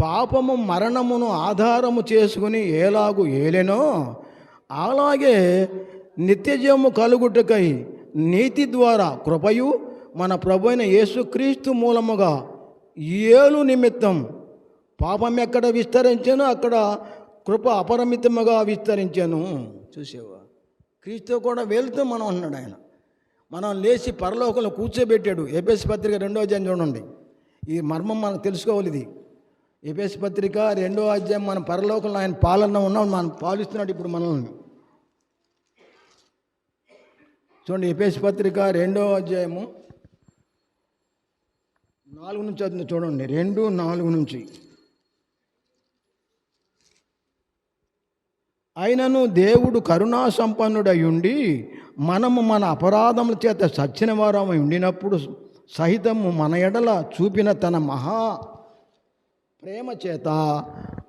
పాపము మరణమును ఆధారము చేసుకుని ఏలాగు ఏలెనో అలాగే నిత్యజీవము కలుగుటకై నీతి ద్వారా కృపయు మన ప్రభు అయిన యేసుక్రీస్తు మూలముగా ఏలు నిమిత్తం పాపం ఎక్కడ విస్తరించానో అక్కడ కృప అపరిమితముగా విస్తరించాను. చూసేవా? క్రీస్తు కూడా వెళ్తూ మనం అన్నాడు ఆయన. మనం లేచి పరలోకంలో కూర్చోబెట్టాడు. ఏపీఎస్ పత్రిక రెండో జన్ చూడండి. ఈ మర్మం మనకు తెలుసుకోవాలి ఇది. ఏపీఎస్ పత్రిక రెండో అధ్యాయం మన పరలోకంలో ఆయన పాలన ఉన్నాం మనం పాలిస్తున్నాడు ఇప్పుడు మనల్ని. చూడండి ఏపీఎస్ పత్రిక రెండో అధ్యాయము నాలుగు నుంచి అది చూడండి రెండు నాలుగు నుంచి. అయినను దేవుడు కరుణా సంపన్నుడై ఉండి మనము మన అపరాధముల చేత సచ్చిన వారమై ఉండినప్పుడు సహితము మన ఎడల చూపిన తన మహా ప్రేమ చేత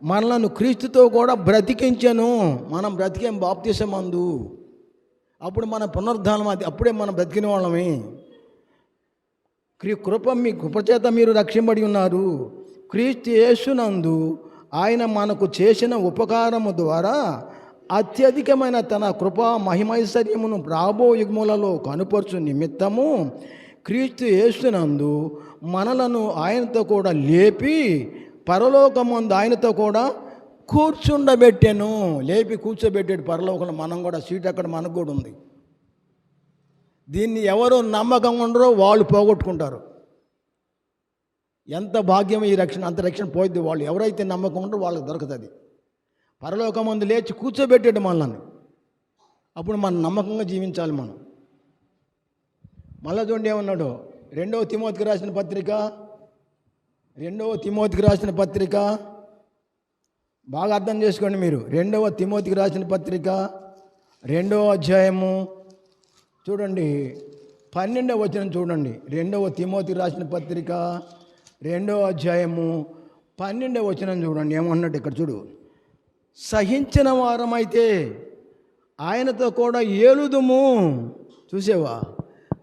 మనలను క్రీస్తుతో కూడా బ్రతికించను. మనం బ్రతికేం బాప్తిసమందు. అప్పుడు మన పునరుద్ధానం అది అప్పుడే మనం బ్రతికిన వాళ్ళమే. క్రీ కృప మీ కృపచేత మీరు రక్షింపడి ఉన్నారు. క్రీస్తు యేసునందు ఆయన మనకు చేసిన ఉపకారము ద్వారా అత్యధికమైన తన కృపా మహిమైశ్వర్యమును రాబో యుగములలో కనుపరచు నిమిత్తము క్రీస్తు యేసునందు మనలను ఆయనతో కూడా లేపి పరలోకముందు ఆయనతో కూడా కూర్చుండబెట్టాను. లేపి కూర్చోబెట్టాడు పరలోకంలో. మనం కూడా సీట్ అక్కడ మనకు కూడా ఉంది. దీన్ని ఎవరు నమ్మకం ఉండరో వాళ్ళు పోగొట్టుకుంటారు. ఎంత భాగ్యం ఈ రక్షణ అంత రక్షణ పోయిద్ది వాళ్ళు. ఎవరైతే నమ్మకం ఉండరో వాళ్ళకి దొరుకుతుంది. పరలోకం ముందు లేచి కూర్చోబెట్టాడు మనల్ని. అప్పుడు మనం నమ్మకంగా జీవించాలి మనం. మళ్ళా చూడండి ఏమన్నాడు? రెండవ తిమోతికి రాసిన పత్రిక రెండవ తిమోతికి రాసిన పత్రిక. బాగా అర్థం చేసుకోండి మీరు. రెండవ తిమోతికి రాసిన పత్రిక రెండవ అధ్యాయము. చూడండి పన్నెండవ వచనం చూడండి. రెండవ తిమోతి రాసిన పత్రిక రెండవ అధ్యాయము. పన్నెండవ వచనం చూడండి. ఏమన్నట్టు ఇక్కడ చూడు. సహించిన వారమైతే ఆయనతో కూడా ఏలుదుము. చూసేవా?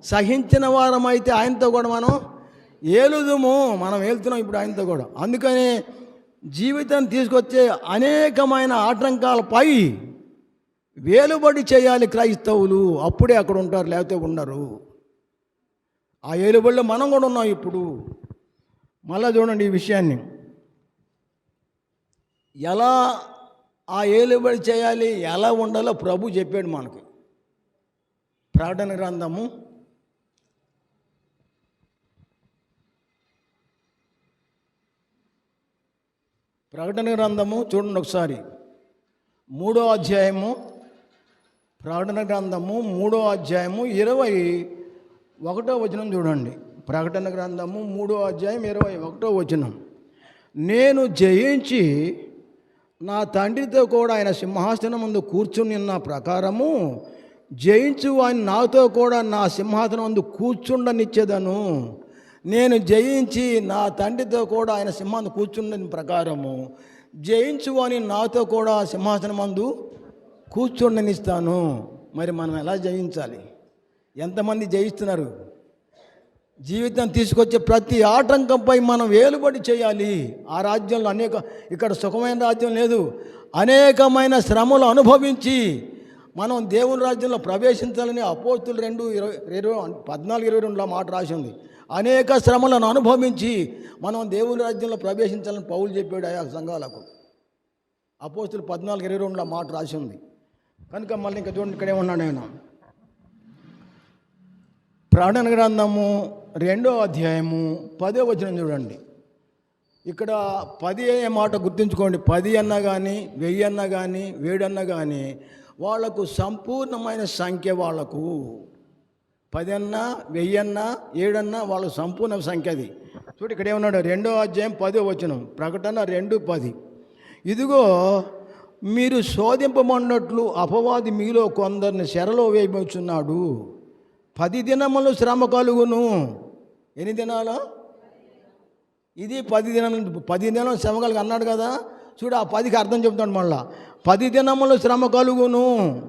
సహించిన వారమైతే ఆయనతో కూడా మనం ఏలుదుము మనం వెళ్తున్నాం ఇప్పుడు ఆయనతో కూడా. అందుకని జీవితం తీసుకొచ్చే అనేకమైన ఆటంకాలపై వేలుబడి చేయాలి క్రైస్తవులు. అప్పుడే అక్కడ ఉంటారు లేకపోతే ఉండరు. ఆ ఏలుబడిలో మనం కూడా ఉన్నాం ఇప్పుడు. మళ్ళా చూడండి ఈ విషయాన్ని. ఎలా ఆ ఏలుబడి చేయాలి ఎలా ఉండాలో ప్రభు చెప్పాడు మనకు. ప్రకటన గ్రంథము ప్రకటన గ్రంథము చూడండి ఒకసారి. మూడో అధ్యాయము ప్రకటన గ్రంథము మూడో అధ్యాయము ఇరవై ఒకటో వచనం చూడండి. ప్రకటన గ్రంథము మూడో అధ్యాయం ఇరవై ఒకటో వచనం. నేను జయించి నా తండ్రితో కూడా ఆయన సింహాసనం ముందు కూర్చుని ఉన్న ప్రకారము జయించు ఆయన నాతో కూడా నా సింహాసనం ముందు కూర్చుండనిచ్చేదను. నేను జయించి నా తండ్రితో కూడా ఆయన సింహాన్ని కూర్చుండని ప్రకారము జయించు అని నాతో కూడా సింహాసనం మందు కూర్చుండనిస్తాను. మరి మనం ఎలా జయించాలి? ఎంతమంది జయిస్తున్నారు? జీవితం తీసుకొచ్చే ప్రతి ఆటంకంపై మనం వేలుబడి చేయాలి. ఆ రాజ్యంలో అనేక ఇక్కడ సుఖమైన రాజ్యం లేదు. అనేకమైన శ్రమలు అనుభవించి మనం దేవుని రాజ్యంలో ప్రవేశించాలని అపోస్తులు రెండు ఇరవై ఇరవై పద్నాలుగు ఇరవై రెండులో మాట రాసి ఉంది. అనేక శ్రమలను అనుభవించి మనం దేవుని రాజ్యంలో ప్రవేశించాలని పౌలు చెప్పాడు ఆయా సంఘాలకు. అపోస్తులు పద్నాలుగు ఇరవై రెండులో మాట రాసి ఉంది. కనుక మళ్ళీ ఇంకా చూడండి ఇక్కడే ఉన్నాడు ఆయన? ప్రాణన గ్రంథము రెండో అధ్యాయము పదో వచనం చూడండి. ఇక్కడ పది అనే మాట గుర్తుంచుకోండి. పది అన్నా కానీ వెయ్యి అన్నా కానీ వేడన్నా కానీ వాళ్ళకు సంపూర్ణమైన సంఖ్య వాళ్ళకు పది వెయ్యన్నా ఏడన్నా వాళ్ళ సంపూర్ణ సంఖ్య అది. చూడు ఇక్కడ ఏమన్నాడు? రెండో అధ్యాయం పదో వచనం. ప్రకటన రెండు పది. ఇదిగో మీరు శోధింపమన్నట్లు అపవాది మీలో కొందరిని శరలో వేయబోచున్నాడు. పది దినములు శ్రమ కలుగును. ఎన్ని దినాలు? ఇది పది దినములు. పది దినం శ్రమ కలుగు అన్నాడు కదా. చూడు ఆ పదికి అర్థం చెప్తాడు మళ్ళా. పది దినములు శ్రమ కలుగును.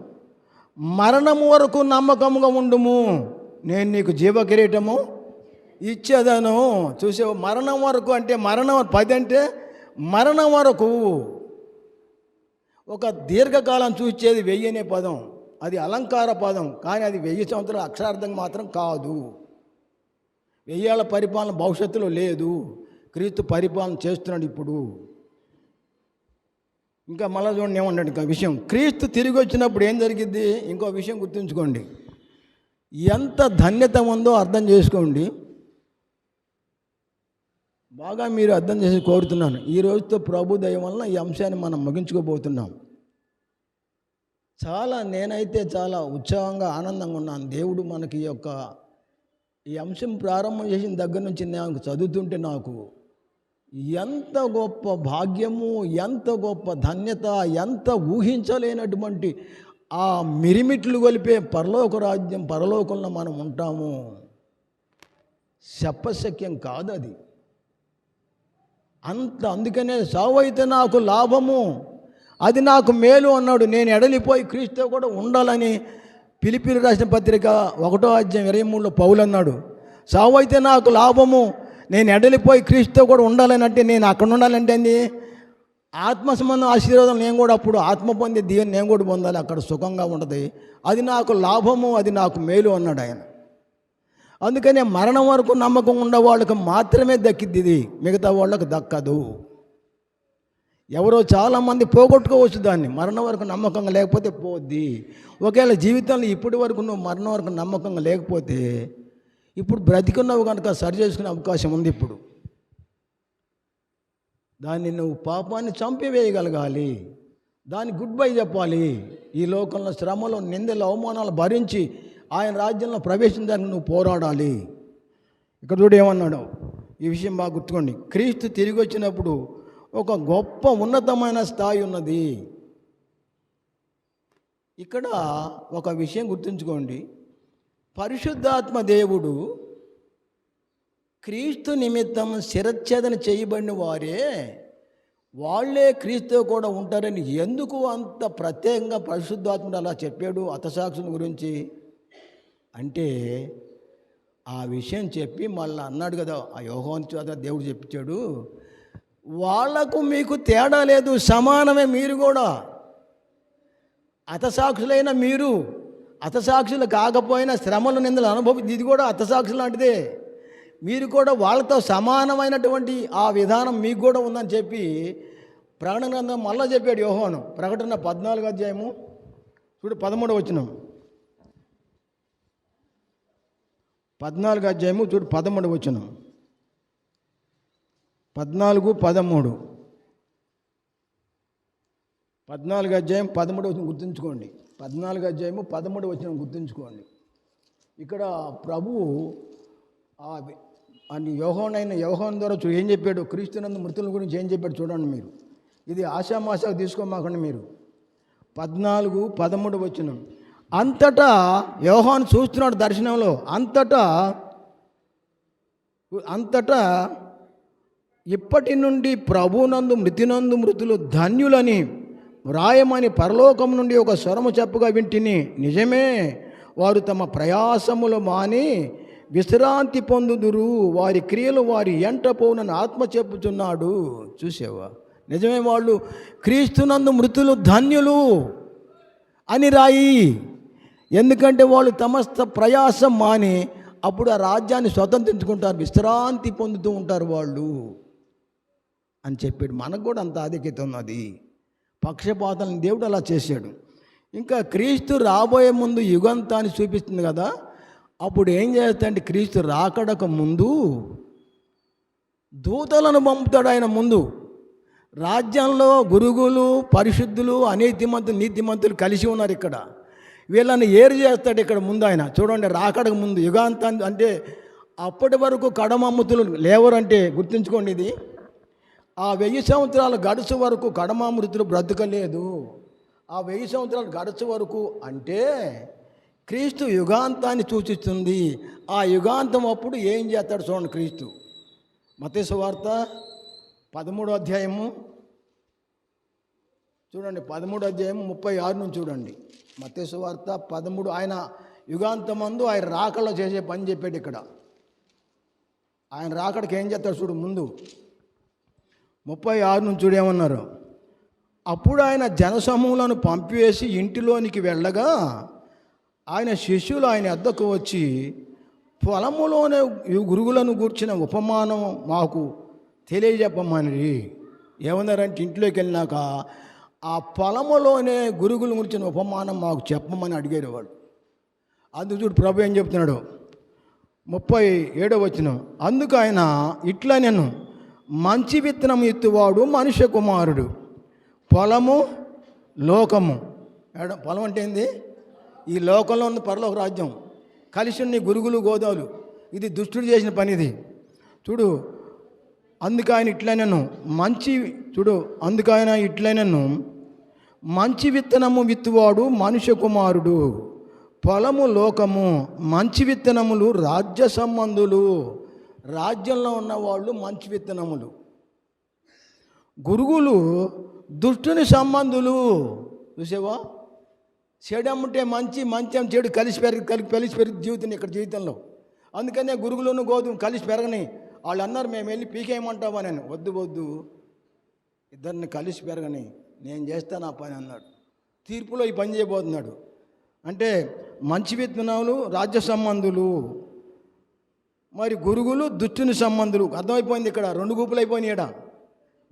మరణము వరకు నమ్మకముగా ఉండుము. నేను నీకు జీవ కిరీటము ఇచ్చేదాను. చూసే మరణం వరకు అంటే మరణం పది అంటే మరణం వరకు. ఒక దీర్ఘకాలం చూచేది వెయ్యి అనే పదం. అది అలంకార పదం. కానీ అది వెయ్యి సంవత్సరాల అక్షరార్థం మాత్రం కాదు. వెయ్యేళ్ళ పరిపాలన భవిష్యత్తులో లేదు. క్రీస్తు పరిపాలన చేస్తున్నాడు ఇప్పుడు. ఇంకా మళ్ళా చూడండి ఏమన్నాడు ఇంకా విషయం. క్రీస్తు తిరిగి వచ్చినప్పుడు ఏం జరిగింది ఇంకో విషయం గుర్తుంచుకోండి. ఎంత ధన్యత ఉందో అర్థం చేసుకోండి. బాగా మీరు అర్థం చేసి కోరుతున్నాను. ఈ రోజుతో ప్రభు దయ వలన ఈ అంశాన్ని మనం ముగించుకోబోతున్నాం. చాలా నేనైతే చాలా ఉత్సాహంగా ఆనందంగా ఉన్నాను. దేవుడు మనకి ఈ యొక్క ఈ అంశం ప్రారంభం చేసిన దగ్గర నుంచి నాకు చదువుతుంటే నాకు ఎంత గొప్ప భాగ్యము ఎంత గొప్ప ధన్యత ఎంత ఊహించలేనటువంటి ఆ మిరిమిట్లు గొలిపే పరలోక రాజ్యం పరలోకంలో మనం ఉంటాము. చెప్పశక్యం కాదు అది అంత అందుకనే సావు అయితే నాకు లాభము అది నాకు మేలు అన్నాడు. నేను ఎడలిపోయి క్రీస్తు కూడా ఉండాలని పిలిపిలి రాసిన పత్రిక ఒకటో అధ్యాయం ఇరవై మూడులో పౌలు అన్నాడు. సావు అయితే నాకు లాభము నేను ఎడలిపోయి క్రీస్తు కూడా ఉండాలని అంటే నేను అక్కడ ఉండాలంటే ఆత్మ సంబంధం ఆశీర్వాదం నేను కూడా అప్పుడు ఆత్మ పొంది దీవెని నేను కూడా పొందాలి. అక్కడ సుఖంగా ఉంటుంది. అది నాకు లాభము అది నాకు మేలు అన్నాడు ఆయన. అందుకనే మరణం వరకు నమ్మకం ఉన్న వాళ్ళకి మాత్రమే దక్కిద్ది ఇది. మిగతా వాళ్ళకి దక్కదు. ఎవరో చాలామంది పోగొట్టుకోవచ్చు దాన్ని. మరణం వరకు నమ్మకంగా లేకపోతే పోద్ది. ఒకవేళ జీవితంలో ఇప్పటి వరకు నువ్వు మరణం వరకు నమ్మకంగా లేకపోతే ఇప్పుడు బ్రతికున్నావు కనుక సరి చేసుకునే అవకాశం ఉంది ఇప్పుడు. దాన్ని నువ్వు పాపాన్ని చంపివేయగలగాలి. దాన్ని గుడ్ బై చెప్పాలి. ఈ లోకంలో శ్రమలో నిందలు అవమానాలు భరించి ఆయన రాజ్యంలో ప్రవేశించడానికి నువ్వు పోరాడాలి. ఇక్కడ చూడు ఏమన్నాడు? ఈ విషయం బాగా గుర్తుకోండి. క్రీస్తు తిరిగి వచ్చినప్పుడు ఒక గొప్ప ఉన్నతమైన స్థాయి ఉన్నది. ఇక్కడ ఒక విషయం గుర్తుంచుకోండి. పరిశుద్ధాత్మ దేవుడు క్రీస్తు నిమిత్తం శిరచ్ఛేదన చేయబడిన వారే వాళ్ళే క్రీస్తు కూడా ఉంటారని ఎందుకు అంత ప్రత్యేకంగా పరిశుద్ధాత్ముడు అలా చెప్పాడు అతసాక్షుని గురించి? అంటే ఆ విషయం చెప్పి మళ్ళీ అన్నాడు కదా ఆ యోహోన్ చేత దేవుడు చెప్పించాడు వాళ్ళకు మీకు తేడా లేదు సమానమే మీరు కూడా. అతసాక్షులైన మీరు అతసాక్షులు కాకపోయినా శ్రమలు నిందలు అనుభవి ఇది కూడా అతసాక్షులు లాంటిదే. మీరు కూడా వాళ్ళతో సమానమైనటువంటి ఆ విధానం మీకు కూడా ఉందని చెప్పి ప్రకటన గ్రంథం మళ్ళా చెప్పాడు యోహోను. ప్రకటన పద్నాలుగు అధ్యాయము చూడు పదమూడు వచ్చిన పద్నాలుగు అధ్యాయము చూడు పదమూడు వచ్చిన పద్నాలుగు పదమూడు. పద్నాలుగు అధ్యాయం పదమూడు వచ్చిన గుర్తుంచుకోండి. పద్నాలుగు అధ్యాయము పదమూడు వచ్చిన గుర్తుంచుకోండి. ఇక్కడ ప్రభువు ఆ అని యోహోనైన యోహోన్ ద్వారా చూ ఏం చెప్పాడు? క్రీస్తునందు మృతుల గురించి ఏం చెప్పాడు చూడండి మీరు. ఇది ఆశామాషకు తీసుకోమాకండి మీరు. పద్నాలుగు పదమూడు వచ్చిన అంతటా యోహాన్ చూస్తున్నాడు దర్శనంలో. అంతటా అంతటా ఇప్పటి నుండి ప్రభునందు మృతినందు మృతులు ధన్యులని వ్రాయమని పరలోకం నుండి ఒక స్వరము చెప్పగా వింటిని. నిజమే వారు తమ ప్రయాసములు మాని విశ్రాంతి పొందుదురు. వారి క్రియలు వారి ఎంట పోనని ఆత్మ చెప్పుచున్నాడు. చూసావా? నిజమే వాళ్ళు క్రీస్తునందు మృతులు ధన్యులు అని రాయి. ఎందుకంటే వాళ్ళు తమస్త ప్రయాసం మాని అప్పుడు ఆ రాజ్యాన్ని స్వతంత్రించుకుంటారు విశ్రాంతి పొందుతూ ఉంటారు వాళ్ళు అని చెప్పాడు. మనకు కూడా అంత ఆధిక్యత ఉన్నది. పక్షపాతాలను దేవుడు అలా చేశాడు. ఇంకా క్రీస్తు రాబోయే ముందు యుగంతాన్ని చూపిస్తుంది కదా. అప్పుడు ఏం చేస్తాడంటే క్రీస్తు రాకడక ముందు దూతలను పంపుతాడు ఆయన ముందు. రాజ్యంలో గురుగులు పరిశుద్ధులు అనీతిమంతులు నీతిమంతులు కలిసి ఉన్నారు ఇక్కడ. వీళ్ళని ఏరు చేస్తాడు ఇక్కడ ముందు ఆయన. చూడండి రాకడకు ముందు యుగాంతాన్ని అంటే అప్పటి వరకు కడమమ్ముతులు లేవరంటే గుర్తుంచుకోండి ఇది. ఆ వెయ్యి సంవత్సరాలు గడుచు వరకు కడమామృతులు బ్రతకలేదు. ఆ వెయ్యి సంవత్సరాలు గడుచు వరకు అంటే క్రీస్తు యుగాంతాన్ని సూచిస్తుంది. ఆ యుగాంతం అప్పుడు ఏం చేస్తాడు చూడండి క్రీస్తు. మతేసు వార్త పదమూడో అధ్యాయము. చూడండి పదమూడు అధ్యాయం ముప్పై ఆరు నుంచి చూడండి. మతేసు వార్త పదమూడు ఆయన యుగాంతమందు ఆయన రాకలో చేసే పని చెప్పాడు ఇక్కడ. ఆయన రాకడికి ఏం చేస్తాడు చూడు ముందు. ముప్పై ఆరు నుంచి చూడేమన్నారు అప్పుడు ఆయన జనసమూహలను పంపివేసి ఇంటిలోనికి వెళ్ళగా ఆయన శిష్యులు ఆయన అద్దకు వచ్చి పొలములోనే గురుగులను గూర్చిన ఉపమానం మాకు తెలియజెప్పమని ఏమన్నారంటే ఇంట్లోకి వెళ్ళినాక ఆ పొలములోనే గురుగుల గురించిన ఉపమానం మాకు చెప్పమని అడిగారు వాడు అందుకు చూడు ప్రభు ఏం చెప్తున్నాడు? ముప్పై ఏడో వచ్చిన అందుకు ఆయన ఇట్లా నేను మంచి విత్తనం ఎత్తువాడు మనుష్య కుమారుడు పొలము లోకము. పొలం అంటే ఏంది? ఈ లోకంలో ఉన్న పరలోక రాజ్యం కలిసి ఉన్న గురుగులు గోదావులు. ఇది దుష్టుడు చేసిన పని ఇది చూడు అందుకు ఆయన ఇట్లైనను. మంచి చూడు అందుకు ఆయన ఇట్లైనను. మంచి విత్తనము విత్తువాడు మనుష్య కుమారుడు. పొలము లోకము. మంచి విత్తనములు రాజ్య సంబంధులు. రాజ్యంలో ఉన్నవాళ్ళు మంచి విత్తనములు. గురుగులు దుష్టుని సంబంధులు. చూసేవా? చెడు అమ్ముంటే మంచి మంచి చెడు కలిసి పెరిగి కలిసి కలిసి పెరిగి జీవితం ఇక్కడ జీవితంలో. అందుకనే గురుగులను గోధుమ కలిసి పెరగని వాళ్ళు అన్నారు మేము వెళ్ళి పీకేయమంటావా నేను. వద్దు వద్దు. ఇద్దరిని కలిసి పెరగని నేను చేస్తాను ఆ పని అన్నాడు. తీర్పులో ఈ పని చేయబోతున్నాడు. అంటే మంచి విత్తనాలు రాజ్య సంబంధులు మరి గురుగులు దుష్టుని సంబంధులు. అర్థమైపోయింది ఇక్కడ. రెండు గుంపులు అయిపోయినాయి ఇక్కడ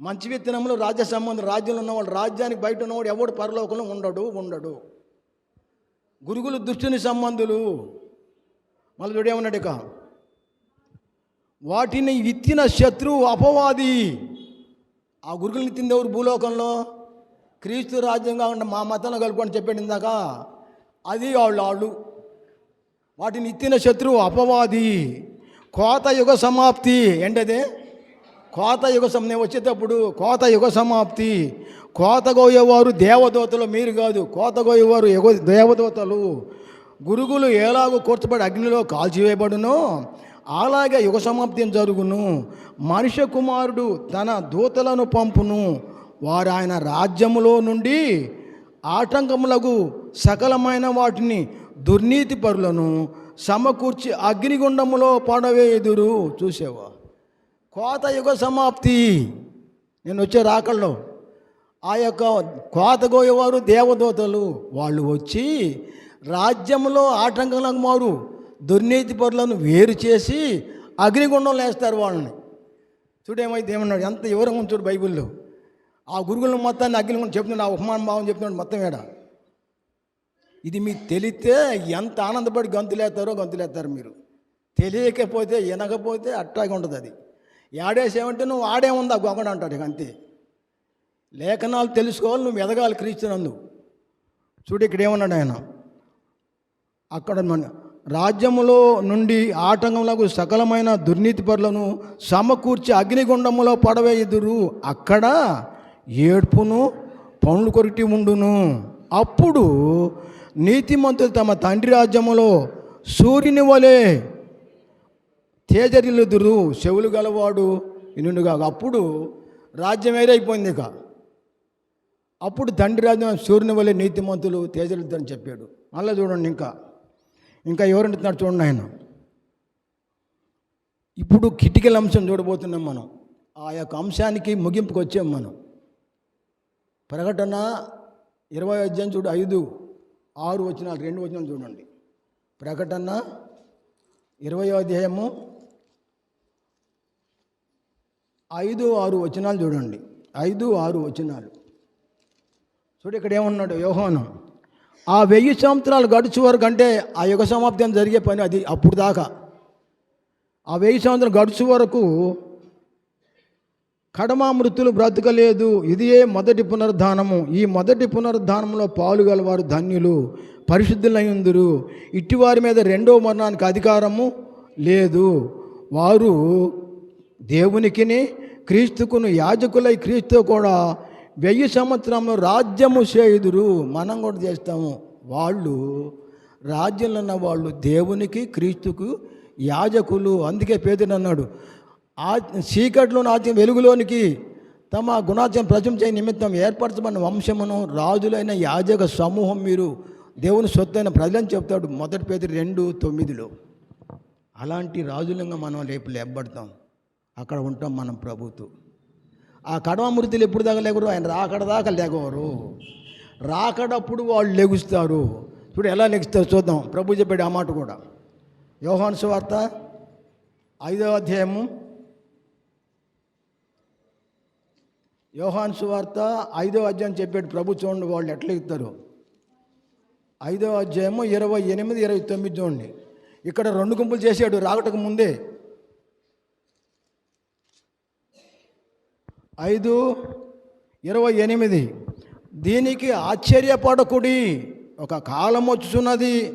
మంచి విత్తనములు రాజ్య సంబంధం రాజ్యంలో ఉన్నవాడు రాజ్యానికి బయట ఉన్నవాడు ఎవడు పరలోకంలో ఉండడు ఉండడు. గురుగులు దుష్టుని సంబంధులు. మళ్ళీ చూడేమన్నాడు ఇక? వాటిని విత్తిన శత్రువు అపవాది. ఆ గురుగులు ఎత్తింది ఎవరు భూలోకంలో? క్రీస్తు రాజ్యంగా ఉన్న మా మతంలో కలుపుకొని చెప్పాడు ఇందాక. అది వాళ్ళు వాళ్ళు వాటిని ఇత్తిన శత్రువు అపవాది. కోత యుగ సమాప్తి. ఏంటది? కోత యుగ సమ నేను వచ్చేటప్పుడు కోత యుగ సమాప్తి. కోత గోయేవారు దేవదూతలు మీరు కాదు కోత ఎగో యుగ దేవదూతలు. గురుగులు ఎలాగో కూర్చబడి అగ్నిలో కాల్చివేయబడునో అలాగే యుగ సమాప్తి జరుగును. మనుష్య కుమారుడు తన దూతలను పంపును. వారు ఆయన రాజ్యములో నుండి ఆటంకములకు సకలమైన వాటిని దుర్నీతి పరులను సమకూర్చి అగ్నిగుండములో ఎదురు చూసేవా కోత యుగ సమాప్తి నేను వచ్చే రాకల్లో ఆ యొక్క కోత గోయేవారు దేవదూతలు వాళ్ళు వచ్చి రాజ్యంలో ఆటంకంలకు మారు దుర్నీతి పరులను వేరు చేసి అగ్నిగుండంలో వేస్తారు వాళ్ళని. చూడేమైతే ఏమన్నాడు? ఎంత వివరంగా చూడు బైబిల్లో. ఆ గురుగులను మొత్తాన్ని అగ్నిగుండం చెప్తున్నాడు ఆ ఉపమాన భావం చెప్తున్నాడు మొత్తం ఏడ. ఇది మీకు తెలిస్తే ఎంత ఆనందపడి గంతులేస్తారో గంతులేస్తారు మీరు. తెలియకపోతే వినకపోతే అట్టాగే ఉంటుంది అది. ఏడేసేమంటే నువ్వు ఆడే ఉందా గొంగడు అంటాడు అంతే. లేఖనాలు తెలుసుకోవాలి నువ్వు ఎదగాలి క్రీస్తునందు. చూడు ఇక్కడ ఏమన్నాడు ఆయన? అక్కడ మన రాజ్యములో నుండి ఆటంకములకు సకలమైన దుర్నీతి పరులను సమకూర్చి అగ్నిగుండములో పడవేయుదురు అక్కడ ఏడ్పును పనులు కొరిటి ఉండును. అప్పుడు నీతిమంతులు తమ తండ్రి రాజ్యములో సూర్యుని వలె తేజరిల్లుదురు చెవులు గలవాడు ఇనుడుగా అప్పుడు రాజ్యం ఏరైపోయింది ఇక. అప్పుడు తండ్రి రాజ్యం సూర్యుని వలె నీతిమంతులు తేజరిల్లుతారని చెప్పాడు. మళ్ళీ చూడండి ఇంకా. ఇంకా ఎవరంటున్నాడు చూడండి ఆయన. ఇప్పుడు కిటికల అంశం చూడబోతున్నాం మనం. ఆ యొక్క అంశానికి ముగింపుకు వచ్చాం మనం. ప్రకటన ఇరవై అధ్యాయం చూడు ఐదు ఆరు వచ్చినాలు రెండు వచ్చినాలు చూడండి. ప్రకటన ఇరవై అధ్యాయము ఐదు ఆరు వచనాలు చూడండి. ఐదు ఆరు వచనాలు. చూడు ఇక్కడ ఏమన్నాడు యోహోను? ఆ వెయ్యి సంవత్సరాలు గడుచు వరకు అంటే ఆ యుగ సమాప్తి జరిగే పని అది అప్పుడు దాకా. ఆ వెయ్యి సంవత్సరాలు గడుచు వరకు కడమ మృతులు బ్రతకలేదు. ఇదియే మొదటి పునరుద్ధానము? ఈ మొదటి పునరుద్ధానంలో పాలుగలవారు ధన్యులు పరిశుద్ధులయ్యుందురు ఇట్టివారి మీద రెండో మరణానికి అధికారము లేదు. వారు దేవునికిని క్రీస్తుకును యాజకులై క్రీస్తు కూడా వెయ్యి సంవత్సరంలో రాజ్యము చేయుదురు మనం కూడా చేస్తాము. వాళ్ళు రాజ్యంలో ఉన్న వాళ్ళు దేవునికి క్రీస్తుకు యాజకులు. అందుకే పేదలు అన్నాడు ఆ చీకట్లో నాట్యం వెలుగులోనికి తమ గుణాత్యం ప్రశంసే నిమిత్తం ఏర్పరచబడిన వంశమును రాజులైన యాజక సమూహం మీరు దేవుని సొత్తైన ప్రజలని చెప్తాడు మొదటి పేద రెండు తొమ్మిదిలో. అలాంటి రాజులంగా మనం రేపు లేపబడతాం. అక్కడ ఉంటాం మనం ప్రభుత్వం ఆ కడవ మృతులు ఎప్పుడు దాకా లేకరు ఆయన రాకడ దాకా లేకవారు రాకడప్పుడు వాళ్ళు లెగుస్తారు. చూడు ఎలా లెగుస్తారు చూద్దాం. ప్రభు చెప్పాడు ఆ మాట కూడా. యోహాను సువార్త ఐదవ అధ్యాయము. యోహాన్ సువార్త ఐదవ అధ్యాయం చెప్పాడు ప్రభు చూడండి వాళ్ళు ఎట్లా ఇస్తారు ఐదవ అధ్యాయము ఇరవై ఎనిమిది ఇరవై తొమ్మిది చూడండి. ఇక్కడ రెండు గుంపులు చేశాడు రాకటకు ముందే. ఐదు ఇరవై ఎనిమిది. దీనికి ఆశ్చర్యపడకుడి. ఒక కాలం వచ్చుచున్నది.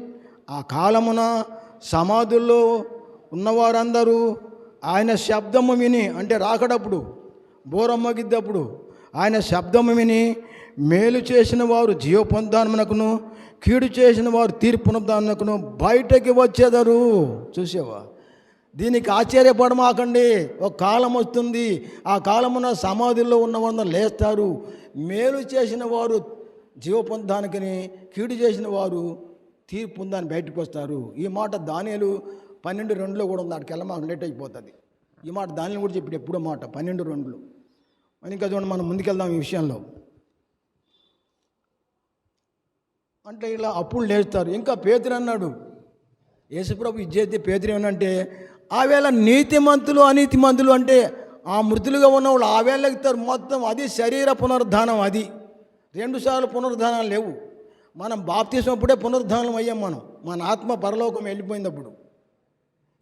ఆ కాలమున సమాధుల్లో ఉన్నవారందరూ ఆయన శబ్దము విని అంటే రాకడప్పుడు బోరమ్మగిద్దప్పుడు ఆయన శబ్దము విని మేలు చేసిన వారు జీవ పొందానమునకును కీడు చేసిన వారు తీర్పునొద్దానకును బయటకి వచ్చేదరు. చూసేవా? దీనికి ఆశ్చర్యపడమాకండి. ఒక కాలం వస్తుంది. ఆ కాలమున సమాధుల్లో ఉన్నవారు లేస్తారు. మేలు చేసిన వారు జీవ పొందానికని కీడు చేసిన వారు తీర్పు పొందాన్ని బయటకు వస్తారు. ఈ మాట దానిలు పన్నెండు రెండులో కూడా ఉంది. అక్కడికి వెళ్ళమాకు లేట్ అయిపోతుంది. ఈ మాట దానిని కూడా చెప్పి ఎప్పుడో మాట. పన్నెండు రెండులో. ఇంకా చూడండి మనం ముందుకెళ్దాం ఈ విషయంలో. అంటే ఇలా అప్పులు లేస్తారు. ఇంకా పేతురు అన్నాడు. యేసుప్రభు ఇచ్చేది పేతురు ఏమనంటే ఆవేళ నీతిమంతులు అనీతిమంతులు అంటే ఆ మృతులుగా ఉన్న వాళ్ళు ఆవేళ ఎక్కుతారు మొత్తం అది శరీర పునరుద్ధానం అది. రెండుసార్లు పునరుద్ధానాలు లేవు. మనం బాప్తీసినప్పుడే పునరుద్ధానం అయ్యాం మనం. మన ఆత్మ పరలోకం వెళ్ళిపోయినప్పుడు.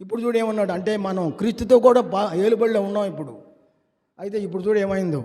ఇప్పుడు చూడు ఏమన్నాడు అంటే మనం క్రీస్తుతో కూడా బా ఏలుబడిలో ఉన్నాం ఇప్పుడు. అయితే ఇప్పుడు చూడు ఏమైందో.